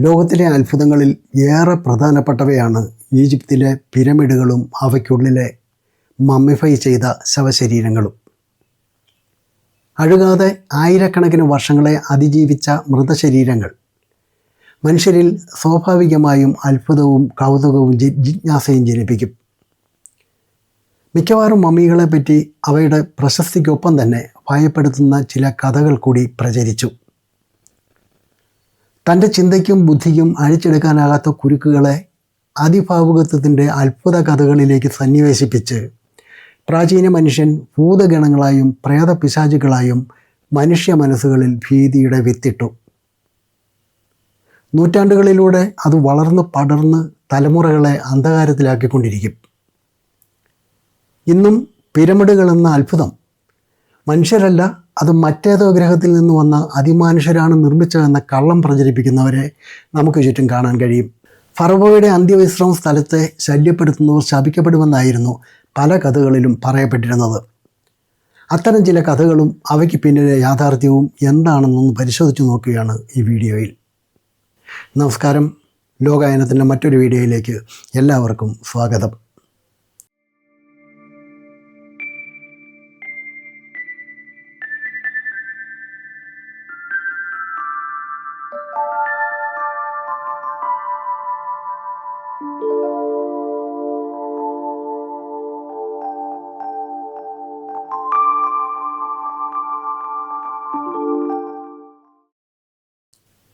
ലോകത്തിലെ അത്ഭുതങ്ങളിൽ ഏറെ പ്രധാനപ്പെട്ടവയാണ് ഈജിപ്തിലെ പിരമിഡുകളും അവയ്ക്കുള്ളിലെ മമ്മിഫൈ ചെയ്ത ശവശരീരങ്ങളും. അഴുകാതെ ആയിരക്കണക്കിന് വർഷങ്ങളെ അതിജീവിച്ച മൃതശരീരങ്ങൾ. മനുഷ്യരിൽ സ്വാഭാവികമായും അത്ഭുതവും കൗതുകവും ജിജ്ഞാസയും ജനിപ്പിക്കും. മിക്കവാറും മമ്മികളെപ്പറ്റി അവയുടെ പ്രശസ്തിക്കൊപ്പം തന്നെ ഭയപ്പെടുത്തുന്ന ചില കഥകൾ കൂടി പ്രചരിച്ചു. തന്റെ ചിന്തയ്ക്കും ബുദ്ധിക്കും അഴിച്ചെടുക്കാനാകാത്ത കുരുക്കുകളെ അതിഭാവുകത്വത്തിന്റെ അത്ഭുത കഥകളിലേക്ക് സന്നിവേശിപ്പിച്ച് പ്രാചീന മനുഷ്യൻ ഭൂതഗണങ്ങളായും പ്രേത പിശാചുകളായും മനുഷ്യ മനസ്സുകളിൽ ഭീതിയുടെ വിത്തിട്ടു. നൂറ്റാണ്ടുകളിലൂടെ അത് വളർന്ന് പടർന്ന് തലമുറകളെ അന്ധകാരത്തിലാക്കിക്കൊണ്ടിരിക്കും. ഇന്നും പിരമിഡുകൾ എന്ന അത്ഭുതം മനുഷ്യരല്ല അത് മറ്റേതോ ഗ്രഹത്തിൽ നിന്ന് വന്ന അതിമാനുഷ്യരാണ് നിർമ്മിച്ചതെന്ന കള്ളം പ്രചരിപ്പിക്കുന്നവരെ നമുക്ക് ചുറ്റും കാണാൻ കഴിയും. ഫറവോയുടെ അന്ത്യവിശ്രമ സ്ഥലത്തെ ശല്യപ്പെടുത്തുന്നവർ ശപിക്കപ്പെടുമെന്നായിരുന്നു പല കഥകളിലും പറയപ്പെട്ടിരുന്നത്. അത്തരം ചില കഥകളും അവയ്ക്ക് പിന്നിലെ യാഥാർത്ഥ്യവും എന്താണെന്നൊന്ന് പരിശോധിച്ച് നോക്കുകയാണ് ഈ വീഡിയോയിൽ. നമസ്കാരം. ലോകായനത്തിന്റെ മറ്റൊരു വീഡിയോയിലേക്ക് എല്ലാവർക്കും സ്വാഗതം.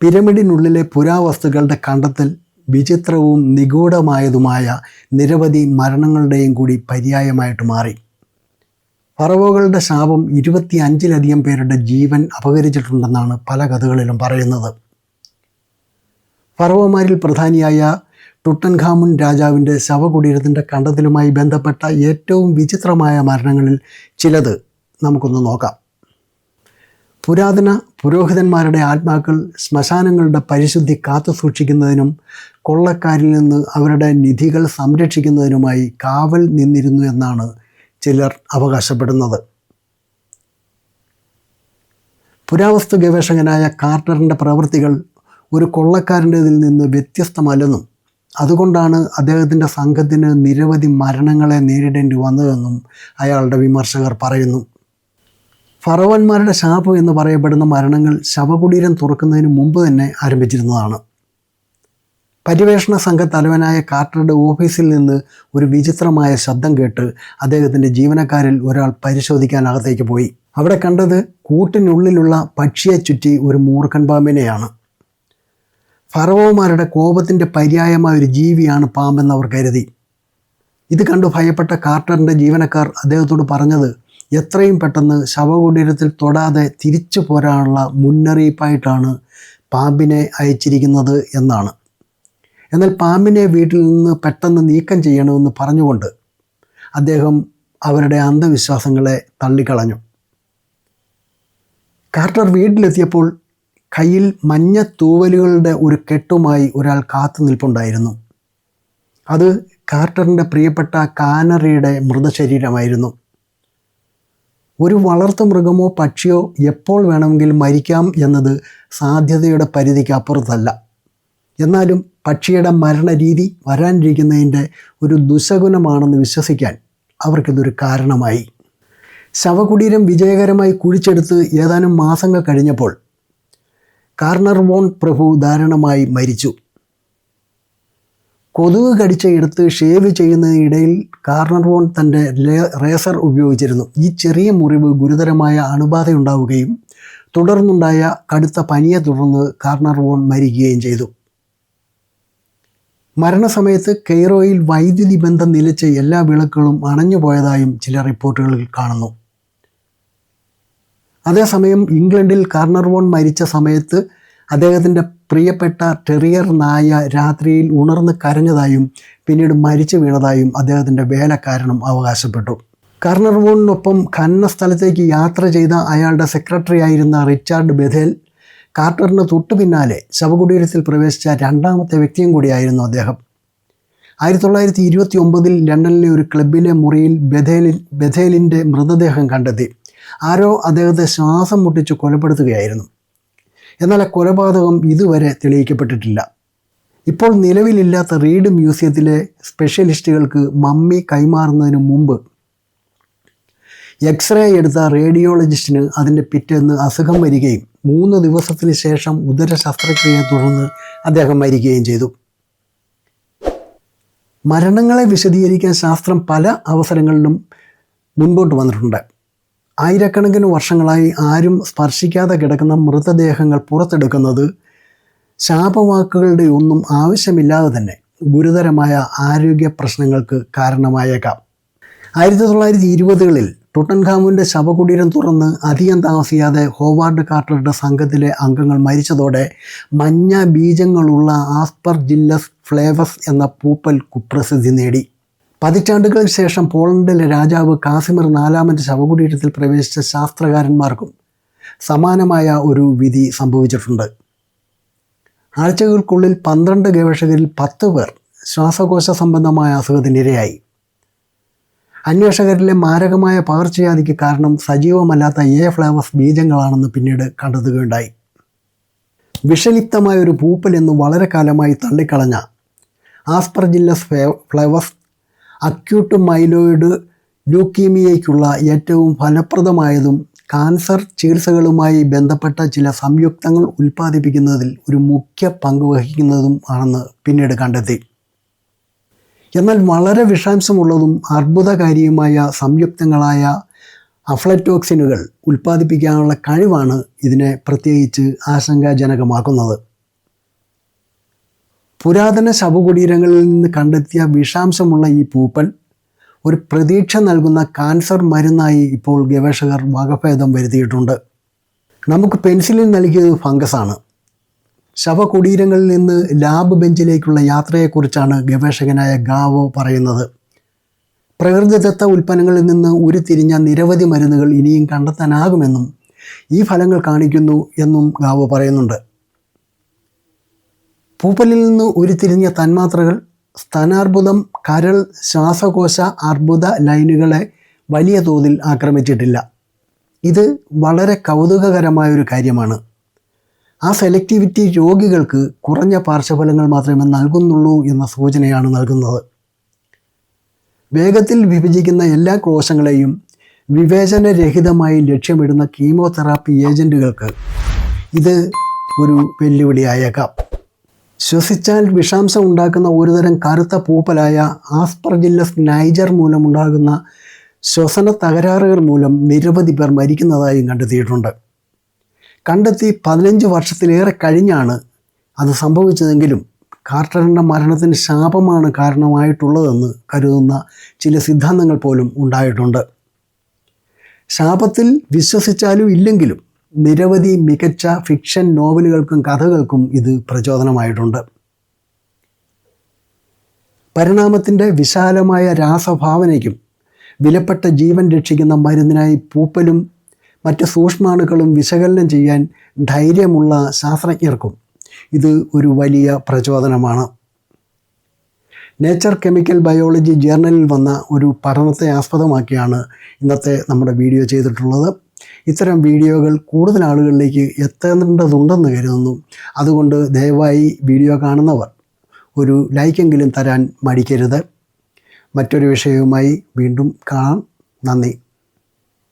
പിരമിഡിനുള്ളിലെ പുരാവസ്തുക്കളുടെ കണ്ടെത്തൽ വിചിത്രവും നിഗൂഢമായതുമായ നിരവധി മരണങ്ങളുടെയും കൂടി പര്യായമായിട്ട് മാറി. പറവുകളുടെ ശാപം ഇരുപത്തി അഞ്ചിലധികം പേരുടെ ജീവൻ അപകരിച്ചിട്ടുണ്ടെന്നാണ് പല കഥകളിലും പറയുന്നത്. ഫറവോമാരിൽ പ്രധാനിയായ ടുട്ടൻഖാമുൻ രാജാവിന്റെ ശവകുടീരത്തിന്റെ കണ്ടെത്തലുമായി ബന്ധപ്പെട്ട ഏറ്റവും വിചിത്രമായ മരണങ്ങളിൽ ചിലത് നമുക്കൊന്ന് നോക്കാം. പുരാതന പുരോഹിതന്മാരുടെ ആത്മാക്കൾ ശ്മശാനങ്ങളുടെ പരിശുദ്ധി കാത്തു സൂക്ഷിക്കുന്നതിനും കൊള്ളക്കാരിൽ നിന്ന് അവരുടെ നിധികൾ സംരക്ഷിക്കുന്നതിനുമായി കാവൽ നിന്നിരുന്നു എന്നാണ് ചിലർ അവകാശപ്പെടുന്നത്. പുരാവസ്തു ഗവേഷകനായ കാർട്ടറിന്റെ പ്രവൃത്തികൾ ഒരു കൊള്ളക്കാരന്റെതിൽ നിന്ന് വ്യത്യസ്തമല്ലെന്നും അതുകൊണ്ടാണ് അദ്ദേഹത്തിന്റെ സംഘത്തിന് നിരവധി മരണങ്ങളെ നേരിടേണ്ടി വന്നതെന്നും അയാളുടെ വിമർശകർ പറയുന്നു. ഫറവന്മാരുടെ ശാപം എന്ന് പറയപ്പെടുന്ന മരണങ്ങൾ ശവകുടീരം തുറക്കുന്നതിന് മുമ്പ് തന്നെ ആരംഭിച്ചിരുന്നതാണ്. പര്യവേഷണ സംഘ തലവനായ കാർട്ടറുടെ ഓഫീസിൽ നിന്ന് ഒരു വിചിത്രമായ ശബ്ദം കേട്ട് അദ്ദേഹത്തിന്റെ ജീവനക്കാരിൽ ഒരാൾ പരിശോധിക്കാനകത്തേക്ക് പോയി. അവിടെ കണ്ടത് കൂട്ടിനുള്ളിലുള്ള പക്ഷിയെ ചുറ്റി ഒരു മൂർഖൻ പാമ്പിനെയാണ്. ഫറവോമാരുടെ കോപത്തിന്റെ പര്യായമായ ഒരു ജീവിയാണ് പാമ്പെന്ന് അവർ കരുതി. ഇത് കണ്ടു ഭയപ്പെട്ട കാർട്ടറിന്റെ ജീവനക്കാർ അദ്ദേഹത്തോട് പറഞ്ഞത് എത്രയും പെട്ടെന്ന് ശവകുടീരത്തിൽ തൊടാതെ തിരിച്ചു പോരാനുള്ള മുന്നറിയിപ്പായിട്ടാണ് പാമ്പിനെ അയച്ചിരിക്കുന്നത് എന്നാണ്. എന്നാൽ പാമ്പിനെ വീട്ടിൽ നിന്ന് പെട്ടെന്ന് നീക്കം ചെയ്യണമെന്ന് പറഞ്ഞുകൊണ്ട് അദ്ദേഹം അവരുടെ അന്ധവിശ്വാസങ്ങളെ തള്ളിക്കളഞ്ഞു. കാർട്ടർ വീട്ടിലെത്തിയപ്പോൾ കയ്യിൽ മഞ്ഞ തൂവലുകളുടെ ഒരു കെട്ടുമായി ഒരാൾ കാത്തു നിൽപ്പുണ്ടായിരുന്നു. അത് കാർട്ടറിന്റെ പ്രിയപ്പെട്ട കാനറിയുടെ മൃതശരീരമായിരുന്നു. ഒരു വളർത്തു മൃഗമോ പക്ഷിയോ എപ്പോൾ വേണമെങ്കിൽ മരിക്കാം എന്നത് സാധ്യതയുടെ പരിധിക്ക് അപ്പുറത്തല്ല. എന്നാലും പക്ഷിയുടെ മരണരീതി വരാനിരിക്കുന്നതിന്റെ ഒരു ദുശകുനമാണെന്ന് വിശ്വസിക്കാൻ അവർക്കിതൊരു കാരണമായി. ശവകുടീരം വിജയകരമായി കുഴിച്ചെടുത്ത് ഏതാനും മാസങ്ങൾ കഴിഞ്ഞപ്പോൾ കാർണർ വോൺ പ്രഭു ദാരുണമായി മരിച്ചു. കൊതുക് കടിച്ച എടുത്ത് ഷേവ് ചെയ്യുന്നതിനിടയിൽ കാർണർ വോൺ തന്റെ റേസർ ഉപയോഗിച്ചിരുന്നു. ഈ ചെറിയ മുറിവ് ഗുരുതരമായ അണുബാധയുണ്ടാവുകയും തുടർന്നുണ്ടായ കടുത്ത പനിയെ തുടർന്ന് കാർണർ വോൺ മരിക്കുകയും ചെയ്തു. മരണസമയത്ത് കെയ്റോയിൽ വൈദ്യുതി ബന്ധം നിലച്ച എല്ലാ വിളക്കുകളും അണഞ്ഞുപോയതായും ചില റിപ്പോർട്ടുകളിൽ കാണുന്നു. അതേസമയം ഇംഗ്ലണ്ടിൽ കാർണർ വോൺ മരിച്ച സമയത്ത് അദ്ദേഹത്തിന്റെ പ്രിയപ്പെട്ട ടെറിയർ നായ രാത്രിയിൽ ഉണർന്ന് കരഞ്ഞതായും പിന്നീട് മരിച്ചു വീണതായും അദ്ദേഹത്തിന്റെ കാരണം അവകാശപ്പെട്ടു. കർണർ വോണിനൊപ്പം ഖനന സ്ഥലത്തേക്ക് യാത്ര ചെയ്ത അയാളുടെ സെക്രട്ടറി ആയിരുന്ന റിച്ചാർഡ് ബെഥേൽ കാർട്ടറിന് തൊട്ടു പിന്നാലെ ശവകുടീരത്തിൽ പ്രവേശിച്ച രണ്ടാമത്തെ വ്യക്തിയും കൂടിയായിരുന്നു അദ്ദേഹം. ആയിരത്തി തൊള്ളായിരത്തി ഇരുപത്തി ഒമ്പതിൽ ലണ്ടനിലെ ഒരു ക്ലബിലെ മുറിയിൽ ബഥേലിൻ ബഥേലിന്റെ മൃതദേഹം കണ്ടെത്തി. ആരോ അദ്ദേഹത്തെ ശ്വാസം മുട്ടിച്ച് കൊലപ്പെടുത്തുകയായിരുന്നു. എന്നാൽ ആ കൊലപാതകം ഇതുവരെ തെളിയിക്കപ്പെട്ടിട്ടില്ല. ഇപ്പോൾ നിലവിലില്ലാത്ത റീഡ് മ്യൂസിയത്തിലെ സ്പെഷ്യലിസ്റ്റുകൾക്ക് മമ്മി കൈമാറുന്നതിന് മുമ്പ് എക്സ്റേ എടുത്ത റേഡിയോളജിസ്റ്റിന് അതിന്റെ പിറ്റേന്ന് അസുഖം വരികയും മൂന്ന് ദിവസത്തിന് ശേഷം ഉദര ശസ്ത്രക്രിയയെ തുടർന്ന് അദ്ദേഹം മരിക്കുകയും ചെയ്തു. മരണങ്ങളെ വിശദീകരിക്കാൻ ശാസ്ത്രം പല അവസരങ്ങളിലും മുൻപോട്ട് വന്നിട്ടുണ്ട്. ആയിരക്കണക്കിന് വർഷങ്ങളായി ആരും സ്പർശിക്കാതെ കിടക്കുന്ന മൃതദേഹങ്ങൾ പുറത്തെടുക്കുന്നത് ശാപവാക്കുകളുടെ ഒന്നും ആവശ്യമില്ലാതെ തന്നെ ഗുരുതരമായ ആരോഗ്യ പ്രശ്നങ്ങൾക്ക് കാരണമായേക്കാം. ആയിരത്തി തൊള്ളായിരത്തി ഇരുപതുകളിൽ ടുട്ടൻഖാമുവിന്റെ ശവകുടീരം തുറന്ന് അധികം താമസിയാതെ ഹോവാർഡ് കാർട്ടറുടെ സംഘത്തിലെ അംഗങ്ങൾ മരിച്ചതോടെ മഞ്ഞ ബീജങ്ങളുള്ള ആസ്പർ ജില്ലസ് ഫ്ലേവസ് എന്ന പൂപ്പൽ കുപ്രസിദ്ധി നേടി. പതിറ്റാണ്ടുകൾക്ക് ശേഷം പോളണ്ടിലെ രാജാവ് കാസിമർ നാലാമന്റെ ശവകുടീരത്തിൽ പ്രവേശിച്ച ശാസ്ത്രകാരന്മാർക്കും സമാനമായ ഒരു വിധി സംഭവിച്ചിട്ടുണ്ട്. ആഴ്ചകൾക്കുള്ളിൽ പന്ത്രണ്ട് ഗവേഷകരിൽ പത്ത് പേർ ശ്വാസകോശ സംബന്ധമായ അസുഖത്തിനിരയായി അന്വേഷകരിലെ മാരകമായ പകർച്ചവ്യാധിക്ക് കാരണം സജീവമല്ലാത്ത എ ഫ്ലേവസ് ബീജങ്ങളാണെന്ന് പിന്നീട് കണ്ടെത്തുകയുണ്ടായി. വിഷലിപ്തമായ ഒരു പൂപ്പൽ എന്ന് വളരെ കാലമായി തള്ളിക്കളഞ്ഞ ആസ്പർജില്ലസ് ഫ്ലേവസ് അക്യൂട്ട് മൈലോയിഡ് ലൂക്കീമിയയ്ക്കുള്ള ഏറ്റവും ഫലപ്രദമായതും കാൻസർ ചികിത്സകളുമായി ബന്ധപ്പെട്ട ചില സംയുക്തങ്ങൾ ഉൽപ്പാദിപ്പിക്കുന്നതിൽ ഒരു മുഖ്യ പങ്ക് വഹിക്കുന്നതും ആണെന്ന് പിന്നീട് കണ്ടെത്തി. എന്നാൽ വളരെ വിഷാംശമുള്ളതും അർബുദകാരിയുമായ സംയുക്തങ്ങളായ അഫ്ലറ്റോക്സിനുകൾ ഉൽപ്പാദിപ്പിക്കാനുള്ള കഴിവാണ് ഇതിനെ പ്രത്യേകിച്ച് ആശങ്കാജനകമാക്കുന്നത്. പുരാതന ശവകുടീരങ്ങളിൽ നിന്ന് കണ്ടെത്തിയ വിഷാംശമുള്ള ഈ പൂപ്പൽ ഒരു പ്രതീക്ഷ നൽകുന്ന കാൻസർ മരുന്നായി ഇപ്പോൾ ഗവേഷകർ വകഭേദം വരുത്തിയിട്ടുണ്ട്. നമുക്ക് പെൻസിലിൻ നൽകിയത് ഫംഗസാണ്. ശവകുടീരങ്ങളിൽ നിന്ന് ലാബ് ബെഞ്ചിലേക്കുള്ള യാത്രയെക്കുറിച്ചാണ് ഗവേഷകനായ ഗാവോ പറയുന്നത്. പ്രകൃതിദത്ത ഉൽപ്പന്നങ്ങളിൽ നിന്ന് ഉരുത്തിരിഞ്ഞ നിരവധി മരുന്നുകൾ ഇനിയും കണ്ടെത്താനാകുമെന്നും ഈ ഫലങ്ങൾ കാണിക്കുന്നു എന്നും ഗാവോ പറയുന്നുണ്ട്. പൂപ്പലിൽ നിന്ന് ഉരുത്തിരിഞ്ഞ തന്മാത്രകൾ സ്തനാർബുദം കരൾ ശ്വാസകോശ അർബുദ ലൈനുകളെ വലിയ തോതിൽ ആക്രമിച്ചിട്ടില്ല. ഇത് വളരെ കൗതുകകരമായ ഒരു കാര്യമാണ്. ആ സെലക്ടിവിറ്റി രോഗികൾക്ക് കുറഞ്ഞ പാർശ്വഫലങ്ങൾ മാത്രമേ നൽകുന്നുള്ളൂ എന്ന സൂചനയാണ് നൽകുന്നത്. വേഗത്തിൽ വിഭജിക്കുന്ന എല്ലാ കോശങ്ങളെയും വിവേചനരഹിതമായി ലക്ഷ്യമിടുന്ന കീമോതെറാപ്പി ഏജന്റുകൾക്ക് ഇത് ഒരു വെല്ലുവിളിയായേക്കാം. ശ്വസിച്ചാൽ വിഷാംശം ഉണ്ടാക്കുന്ന ഒരുതരം കറുത്ത പൂപ്പലായ ആസ്പർജില്ലസ് നൈജർ മൂലമുണ്ടാകുന്ന ശ്വസന തകരാറുകൾ മൂലം നിരവധി പേർ മരിക്കുന്നതായും കണ്ടെത്തിയിട്ടുണ്ട്. കണ്ടെത്തി പതിനഞ്ച് വർഷത്തിലേറെ കഴിഞ്ഞാണ് അത് സംഭവിച്ചതെങ്കിലും കാർട്ടറിന്റെ മരണത്തിന് ശാപമാണ് കാരണമായിട്ടുള്ളതെന്ന് കരുതുന്ന ചില സിദ്ധാന്തങ്ങൾ പോലും ഉണ്ടായിട്ടുണ്ട്. ശാപത്തിൽ വിശ്വസിച്ചാലും ഇല്ലെങ്കിലും നിരവധി മികച്ച ഫിക്ഷൻ നോവലുകൾക്കും കഥകൾക്കും ഇത് പ്രചോദനമായിട്ടുണ്ട്. പരിണാമത്തിന്റെ വിശാലമായ രാസഭാവനയ്ക്കും വിലപ്പെട്ട ജീവൻ രക്ഷിക്കുന്ന മരുന്നിനായി പൂപ്പലും മറ്റ് സൂക്ഷ്മാണുക്കളും വിശകലനം ചെയ്യാൻ ധൈര്യമുള്ള ശാസ്ത്രജ്ഞർക്കും ഇത് ഒരു വലിയ പ്രചോദനമാണ്. നേച്ചർ കെമിക്കൽ ബയോളജി ജേർണലിൽ വന്ന ഒരു പഠനത്തെ ആസ്പദമാക്കിയാണ് ഇന്നത്തെ നമ്മുടെ വീഡിയോ ചെയ്തിട്ടുള്ളത്. ഇത്തരം വീഡിയോകൾ കൂടുതൽ ആളുകളിലേക്ക് എത്തേണ്ടതുണ്ടെന്ന് കരുതുന്നു. അതുകൊണ്ട് ദയവായി വീഡിയോ കാണുന്നവർ ഒരു ലൈക്കെങ്കിലും തരാൻ മടിക്കരുത്. മറ്റൊരു വിഷയവുമായി വീണ്ടും കാണാം. നന്ദി.